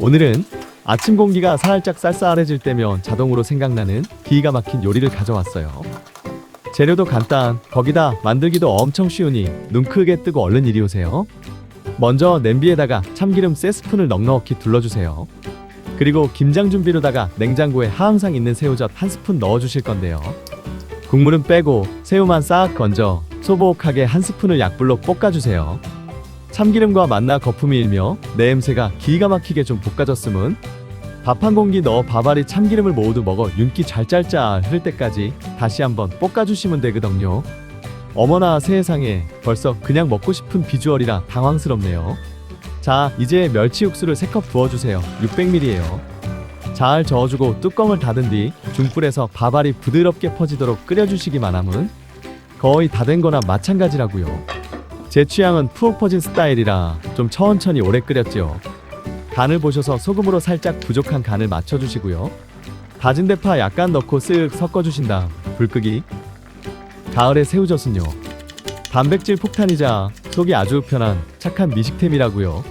오늘은 아침 공기가 살짝 쌀쌀해질 때면 자동으로 생각나는 기가 막힌 요리를 가져왔어요. 재료도 간단, 거기다 만들기도 엄청 쉬우니 눈 크게 뜨고 얼른 이리 오세요. 먼저 냄비에다가 참기름 세 스푼을 넉넉히 둘러주세요. 그리고 김장 준비로다가 냉장고에 항상 있는 새우젓 한 스푼 넣어주실 건데요. 국물은 빼고 새우만 싹 건져 소복하게 한 스푼을 약불로 볶아주세요. 참기름과 만나 거품이 일며 냄새가 기가 막히게 좀 볶아졌으면 밥한 공기 넣어 밥알이 참기름을 모두 먹어 윤기 잘짤짤 흐를 때까지 다시 한번 볶아주시면 되거든요. 어머나 세상에 벌써 그냥 먹고 싶은 비주얼이라 당황스럽네요. 자 이제 멸치 육수를 3컵 부어주세요. 600ml예요. 잘 저어주고 뚜껑을 닫은 뒤 중불에서 밥알이 부드럽게 퍼지도록 끓여주시기만 하면 거의 다 된 거나 마찬가지라고요. 제 취향은 푹 퍼진 스타일이라 좀 천천히 오래 끓였죠. 간을 보셔서 소금으로 살짝 부족한 간을 맞춰주시고요. 다진 대파 약간 넣고 쓱 섞어주신 다음 불 끄기. 가을의 새우젓은요. 단백질 폭탄이자 속이 아주 편한 착한 미식템이라고요.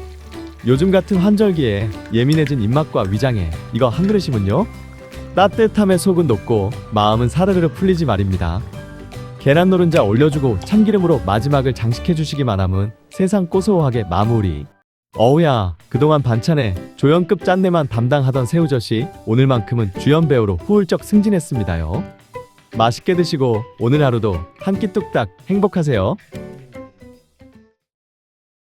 요즘 같은 환절기에 예민해진 입맛과 위장에 이거 한 그릇이면요. 따뜻함에 속은 녹고 마음은 사르르 풀리지 말입니다. 계란 노른자 올려주고 참기름으로 마지막을 장식해 주시기만 하면 세상 고소하게 마무리. 어우야, 그동안 반찬에 조연급 짠내만 담당하던 새우젓이 오늘만큼은 주연 배우로 후울적 승진했습니다요. 맛있게 드시고 오늘 하루도 한 끼 뚝딱 행복하세요.